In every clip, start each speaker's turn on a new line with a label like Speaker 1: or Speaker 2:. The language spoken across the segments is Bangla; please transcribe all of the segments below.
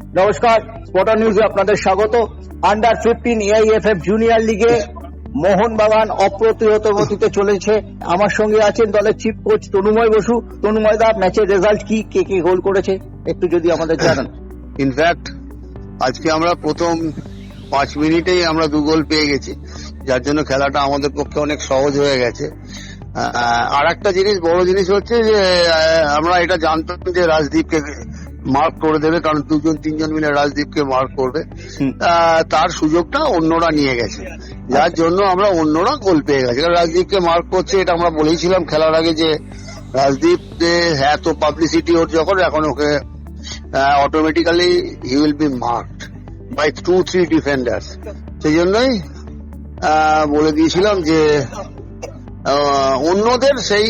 Speaker 1: নমস্কার স্পটার নিউজে আপনাদের স্বাগত। আন্ডার ফিফটিন এআইএফএফ জুনিয়র লিগে মোহনবাগান অপ্রতিহত গতিতে চলেছে। আমার সঙ্গে আছেন দলের চিফ কোচ তনুময় বসু। তনুময় দা ম্যাচের রেজাল্ট কি? কে কে গোল করেছে? একটু যদি আমাদের জানান।
Speaker 2: ইনফ্যাক্ট আজকে আমরা প্রথম পাঁচ মিনিটেই আমরা দু গোল পেয়ে গেছি। যার জন্য খেলাটা আমাদের পক্ষে অনেক সহজ হয়ে গেছে। আর একটা জিনিস, বড় জিনিস হচ্ছে যে আমরা এটা জানতাম যে রাজদীপকে মার্ক করে দেবে কারণ দুজন তিনজন মিলে রাজদীপকে মার্ক করবে। তার সুযোগটা অন্যরা নিয়ে গেছে। যার জন্য আমরা অন্যরা গোল পেয়ে গেছি। কারণ রাজদীপকে মার্ক করছে এটা আমরা বলেইছিলাম খেলার আগে যে রাজদীপ যে এত পাবলিসিটি ওর যখন এখন ওকে automatically he will be marked by two three defenders সেই জন্যই বলে দিয়েছিলাম যে অন্যদের সেই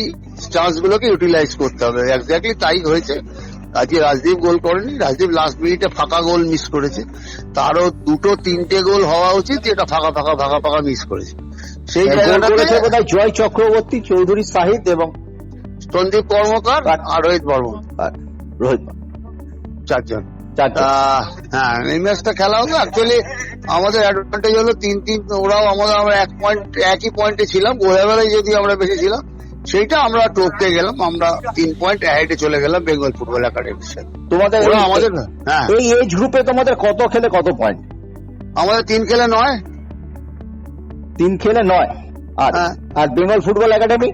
Speaker 2: চান্স গুলোকে ইউটিলাইজ করতে হবে। এক্স্যাক্টলি তাই হয়েছে। আজকে রাজদীপ গোল করেনি রাজদীপ লাস্ট মিনিটে ফাঁকা গোল মিস করেছে। তারও দুটো তিনটে গোল হওয়া উচিত যেটা ফাঁকা ফাঁকা ফাঁকা ফাঁকা মিস করেছে। সেই জায়গাটাতে
Speaker 1: বোধহয় জয় চক্রবর্তী চৌধুরী সাহিদ এবং
Speaker 2: সন্দীপ কর্মকার আর রোহিত বর্মন।
Speaker 1: রোহিত
Speaker 2: চারজন।
Speaker 1: চারজন।
Speaker 2: হ্যাঁ এই ম্যাচটা খেলা হলো। অ্যাকচুয়ালি আমাদের অ্যাডভান্টেজ হলো তিন তিন ওরাও আমাদের আমরা এক পয়েন্ট একই পয়েন্টে ছিলাম। গোলাবেলায় যদি আমরা বেশি ছিলাম সেইটা আমরা টপকে গেলাম আমরা তিন পয়েন্ট অ্যাহেডে চলে গেলাম বেঙ্গল ফুটবল একাডেমির সাথে
Speaker 1: তোমাদের
Speaker 2: ওরা আমাদের হ্যাঁ।
Speaker 1: এই এজ গ্রুপে তোমাদের কত খেলে কত পয়েন্ট
Speaker 2: আমাদের তিন খেলে নয়।
Speaker 1: তিন খেলে নয়? আর
Speaker 2: হ্যাঁ।
Speaker 1: আর বেঙ্গল ফুটবল একাডেমি?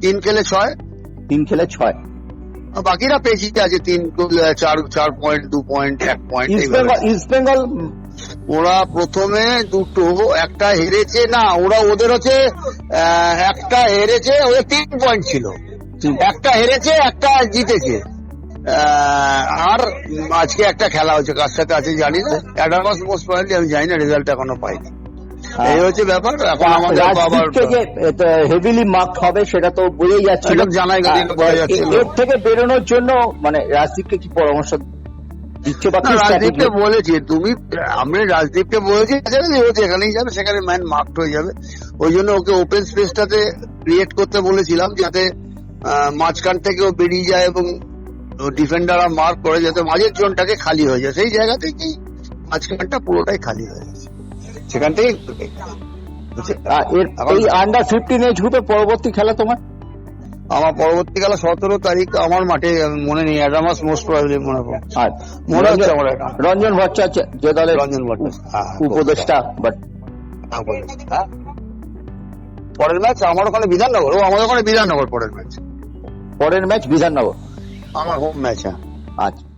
Speaker 2: তিন খেলে ছয়।
Speaker 1: তিন খেলে ছয়।
Speaker 2: বাকিরা পেয়েছি আছে তিন চার চার পয়েন্ট দু পয়েন্ট এক পয়েন্ট
Speaker 1: বেঙ্গল ইস্ট বেঙ্গল
Speaker 2: ওরা প্রথমে দুটো একটা হেরেছে না ওরা ওদের হচ্ছে একটা হেরেছে ওদের তিন পয়েন্ট ছিল। একটা হেরেছে একটা জিতেছে। আর আজকে একটা খেলা হচ্ছে কার সাথে আছে জানি না অ্যাডভান্স মোস্ট পয়েন্টলি আমি জানি না রেজাল্ট এখনও পাইনি। এই হচ্ছে ব্যাপার এখন আমাদের আবার
Speaker 1: রাজদীপকে যে হেভিলি মার্ক হবে সেটা তো বোঝাই যাচ্ছিল
Speaker 2: একদম জানাই যাচ্ছিল।
Speaker 1: এর থেকে বেরোনোর জন্য মানে রাজদীপকে কি পরামর্শ
Speaker 2: রাজদীপকে বলেছি তুমি আমি রাজদীপকে বলেছি যেখানেই যাবে সেখানে ম্যান মার্কড হয়ে যাবে। ওই জন্য ওকে ওপেন স্পেসটাতে ক্রিয়েট করতে বলেছিলাম যাতে মাঝখান থেকে ও বেরিয়ে যায় এবং ডিফেন্ডাররা মার্ক করে যাতে মাঝের জোনটাকে খালি হয়ে যায়। সেই জায়গা থেকেই মাঝখানটা পুরোটাই খালি হয়ে গেছে। সেখান
Speaker 1: এর
Speaker 2: এখন-
Speaker 1: এই আন্ডার ফিফটিন গ্রুপে পরবর্তী খেলা তোমার?
Speaker 2: আমার পরবর্তীকালে সতেরো তারিখ আমার মাঠে মনে নেই অ্যাডামাস মোস্ট প্রবলি মনে হয়
Speaker 1: আর
Speaker 2: মনে হচ্ছে
Speaker 1: রঞ্জন-
Speaker 2: আমার।
Speaker 1: রঞ্জন ভট্টাচার্য যে দলের
Speaker 2: রঞ্জন ভট্টাচার্য হ্যাঁ, হ্যাঁ,
Speaker 1: উপদেষ্টা বাট
Speaker 2: হ্যাঁ, হ্যাঁ? পরের ম্যাচ আমার ওখানে বিধাননগর ও আমার ওখানে বিধাননগর পরের ম্যাচ।
Speaker 1: পরের ম্যাচ বিধাননগর।
Speaker 2: আমার হোম ম্যাচ হ্যাঁ।
Speaker 1: আচ্ছা।